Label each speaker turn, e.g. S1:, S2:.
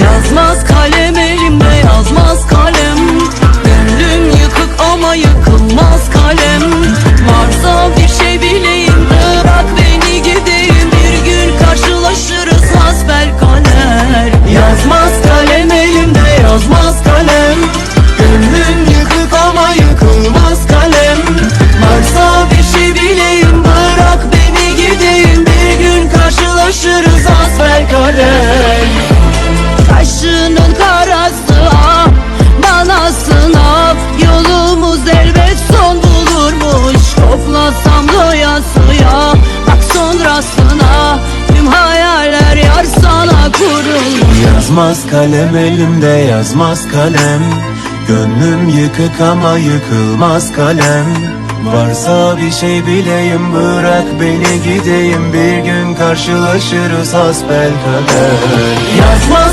S1: Yazmaz kaleme
S2: Yazmaz kalem elimde yazmaz kalem. Gönlüm yıkık ama yıkılmaz kalem. Varsa bir şey bileyim bırak beni gideyim. Bir gün karşılaşırız hasbel kader.
S1: Yazmaz